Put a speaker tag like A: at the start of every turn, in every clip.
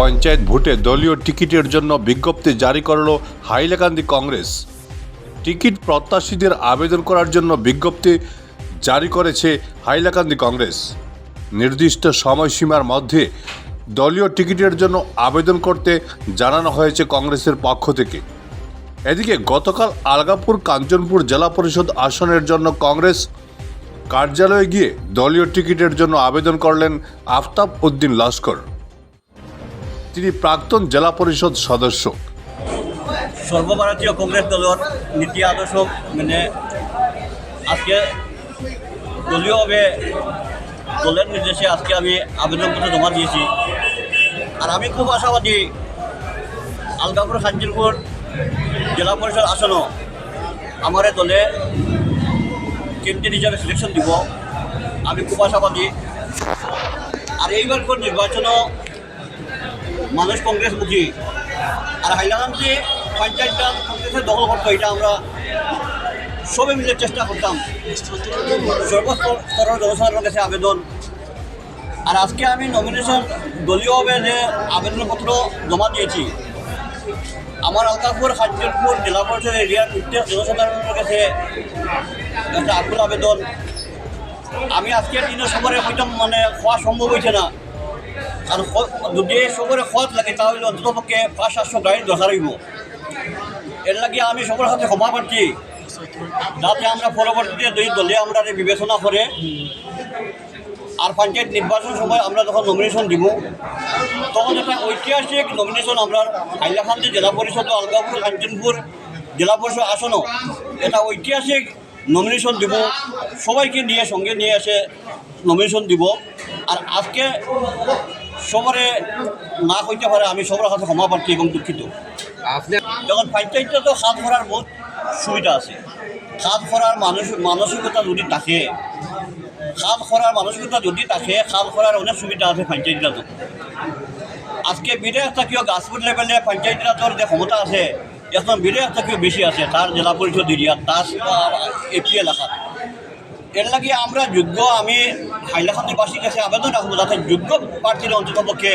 A: পঞ্চায়েত ভোটে দলীয় টিকিটের জন্য বিজ্ঞপ্তি জারি করল হাইলাকান্দি কংগ্রেস। টিকিট প্রত্যাশীদের আবেদন করার জন্য বিজ্ঞপ্তি জারি করেছে হাইলাকান্দি কংগ্রেস। নির্দিষ্ট সময়সীমার মধ্যে দলীয় টিকিটের জন্য আবেদন করতে জানানো হয়েছে কংগ্রেসের পক্ষ থেকে। এদিকে গতকাল আলগাপুর কাঞ্চনপুর জেলা পরিষদ আসনের জন্য কংগ্রেস কার্যালয়ে গিয়ে দলীয় টিকিটের জন্য আবেদন করলেন আফতাব উদ্দিন লস্কর। তিনি প্রাক্তন জেলা পরিষদ সদস্য।
B: সর্বভারতীয় কংগ্রেস দলের নীতি আদর্শ মানে আজকে দলীয়ভাবে দলের নির্দেশে আজকে আমি আবেদনপত্র জমা দিয়েছি। আর আমি খুব আশাবাদী আলগাপুর খানজিরপুর জেলা পরিষদ আসনও আমার দলে ক্যান্ডিডেট হিসাবে সিলেকশন দিব। আমি খুব আশাবাদী। আর এইবার নির্বাচনও মানুষ কংগ্রেসমুখী আর হাইলাকান্দি পঞ্চায়েতটা কংগ্রেসের দখল করতো, এটা আমরা সবে মিলে চেষ্টা করতাম। সর্বস্তরের জনসাধারণের কাছে আবেদন। আর আজকে আমি নমিনেশন দলীয়ভাবে যে আবেদনপত্র জমা দিয়েছি। আমার আলকাপুর হাজিরপুর জেলা পরিষদ এরিয়ার প্রত্যেক জনসাধারণের কাছে আকুল আবেদন। আমি আজকের দিনে সবারে হয়তো মানে হওয়া সম্ভব হয়েছে না। আর যদি সবরে খত লাগে, তাহলে অন্তত পক্ষে পাঁচ, সাতশো গাড়ির দরকার হইব এর লাগে আমি সবার সাথে ক্ষমা পাচ্ছি যাতে আমরা পরবর্তীতে দুই দলে আমরা বিবেচনা করে আর পঞ্চায়েত নির্বাচন সময় আমরা যখন নমিনেশন দিব, তখন একটা ঐতিহাসিক নমিনেশন আমরা হাইলাকান্দি জেলা পরিষদ, আলগাপুর, কাঞ্চনপুর জেলা পরিষদ আসনও এটা ঐতিহাসিক নমিনেশন দিব। সবাইকে নিয়ে সঙ্গে নিয়ে এসে নমিনেশন দিব। আর আজকে সবারে না হইতে পারে আমি সবার কাছে ক্ষমা প্রার্থী এবং দুঃখিত। যখন পঞ্চায়েতটা তো খাত করার বহুত সুবিধা আছে। খাত করার মানুষ মানসিকতা যদি থাকে খাত করার মানসিকতা যদি থাকে খাত করার অনেক সুবিধা আছে পঞ্চায়েতটা তো। আজকে বিধায়ক থাকিও গাছপুর লেভেলে পঞ্চায়েতরা তোর যে ক্ষমতা আছে এখন বিধায়ক থাকিও বেশি আছে তার জেলা পরিষদ এরিয়া তার এপি এলাকাত এর লাগে আমরা যোগ্য, আমি হাইলাকান্দিবাসীর কাছে আবেদন রাখব যাতে যোগ্য প্রার্থীর অন্তত পক্ষে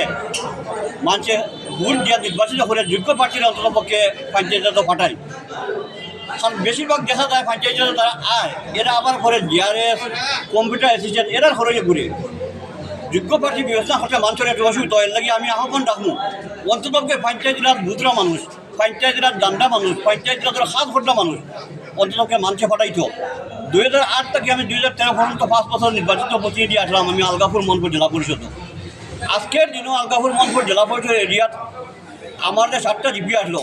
B: মানুষের ভোট দিয়া নির্বাচিত করে যোগ্য প্রার্থীর অন্তত পক্ষে পঞ্চায়েতে তো পাঠাই। কারণ বেশিরভাগ দেখা যায় পঞ্চায়েতে তারা আয়, এরা আবার করে ডিআরএস কম্পিউটার অ্যাসিস্ট্যান্ট, এরা ঘরে ঘুরে। যোগ্য প্রার্থী বিবেচনা করতে মানুষের একটু অসুবিধা এর লাগে আমি আহ্বান রাখব অন্তত পঞ্চায়েত রাত বুতরা মানুষ, পঞ্চায়েত রাত ডান্ডা মানুষ, পঞ্চায়েত রাত সাত ঘণ্টা মানুষ অন্তত মানুষে পাঠাইতো। দুই হাজার আট থেকে আমি দুই হাজার তেরো পর্যন্ত পাঁচ বছর নির্বাচিত প্রতিনিধি আসলাম আমি আলগাপুর মনপুর জেলা পরিষদ। আজকের দিনও আলগাপুর মনপুর জেলা পরিষদ এরিয়াত আমার যে সাতটা জিপি আসলো,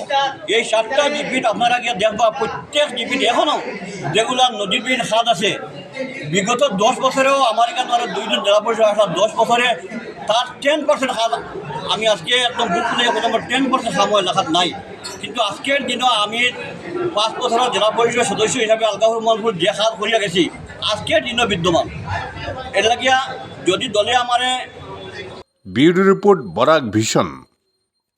B: এই সাতটা জিপিত আপনারা গিয়ে দেখবা, প্রত্যেক জিপিত এখনও যেগুলা নদীর বিল খাত আছে। বিগত দশ বছরেও আমার এখানে আরও দুইজন জেলা পরিষদ আসলাম দশ বছরে তার টেন পার্সেন্ট খাত আমি আজকে একদম বুক খুলে টেন পার্সেন্ট খাম এলাকাত নাই। কিন্তু আজকের দিনও আমি পাঁচ বছরের জেলা পরিষদের সদস্য হিসাবে আলগাহুর মলপুর যে খাত করিয়া গেছি। আজকের দিনও বিদ্যমান। এর যদি দলে আমারে
A: বিউরো রিপোর্ট বরাক ভীষণ